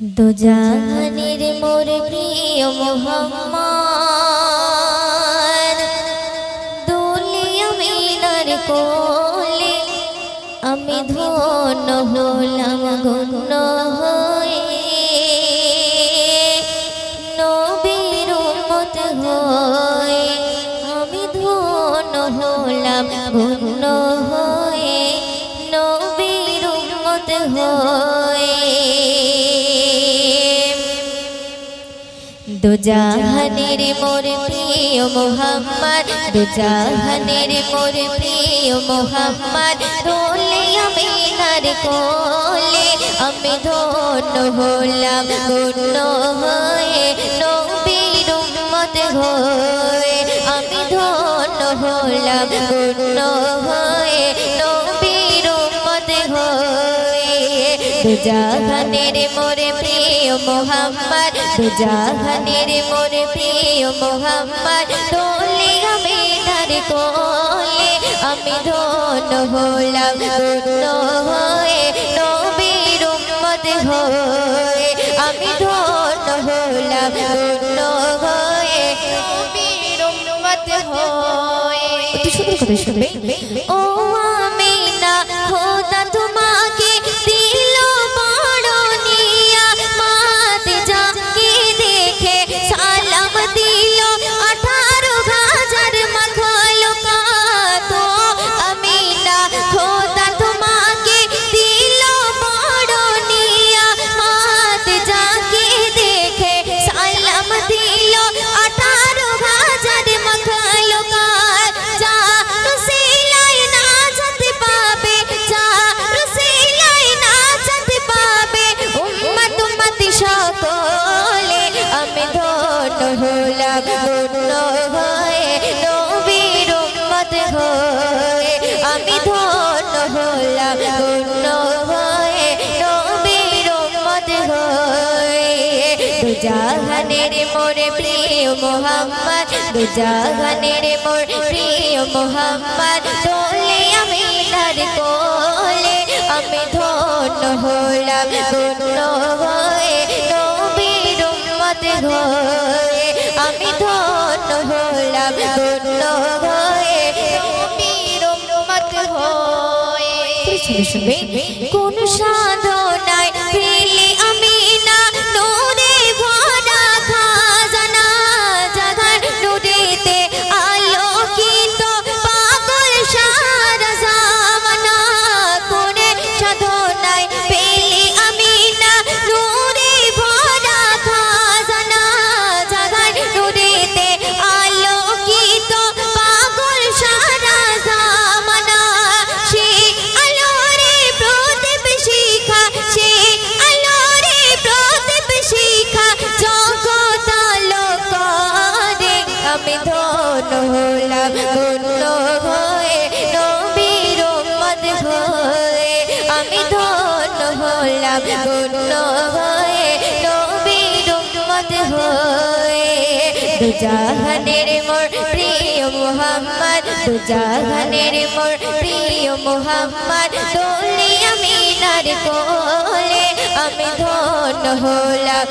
দুজাহানের মোর প্রিয় মোহাম্মদ। দুলিয়া মিনার কোলে আমি ধন্য হলাম, গণ্য হয়ে। নবীর উম্মত হয়ে আমি ধন্য হলাম, গণ্য হয়ে। নবীর উম্মত হয়ে দুজাহানের মোর প্রিয় মোহাম্মদ, দুজাহানের মোর প্রিয় মোহাম্মদ, দোলে আমি নার কোলে, আমি ধন্য হলাম গণ্য হয়ে নবীর উম্মত হয়ে, আমি ধন্য হলাম গণ্য হয়ে দুজাহানের মোরে প্রিয় মোহাম্মদ দুজাহানের মোরে প্রিয় মোহাম্মদ তোলে আমি তার কোলে আমি ধন্য হলাম ধন্য হয়ে নবীর উম্মত হয়ে আমি ধন্য হলাম ধন্য হয়ে নবীর উম্মত হয়ে। ও হলাম মোরে প্রিয় মোহাম্মদ দুজাহানের মোর প্রিয় মোহাম্মদ তোলে আমি তার কোলে। আমি ধন্য হলাম ধন্য হয়ে, নবীর উম্মত শুনবে? কোন সাধনায় আমি ধন্য হলাম, ধন্য হয়ে নবীর উম্মত হয়ে। দুজাহানের মোর প্রিয় মোহাম্মদ, দুজাহানের মোর প্রিয় মোহাম্মদ আমি নার কোলে আমি হলাম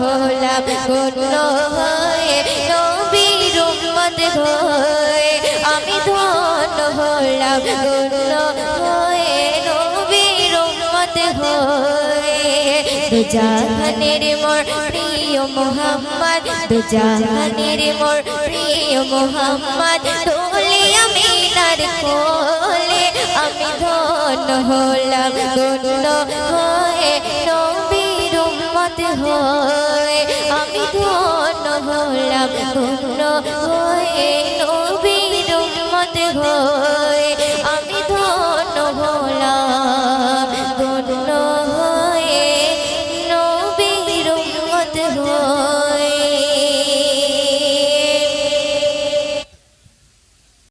হলাম ধন্য হয়ে নবীর উম্মত হয়ে আমি ধন্য হলাম ধন্য হয়ে নবীর উম্মত হয়ে। দুজাহানের মোর প্রিয় মোহাম্মদ দুজাহানের মোর প্রিয় মোহাম্মদ তোলে আমি নার কো ধন হলাম ধন্য হয়ে হয়ে। আমি ধন্য হলাম ধন্য হয়ে নবীর মত হয়ে।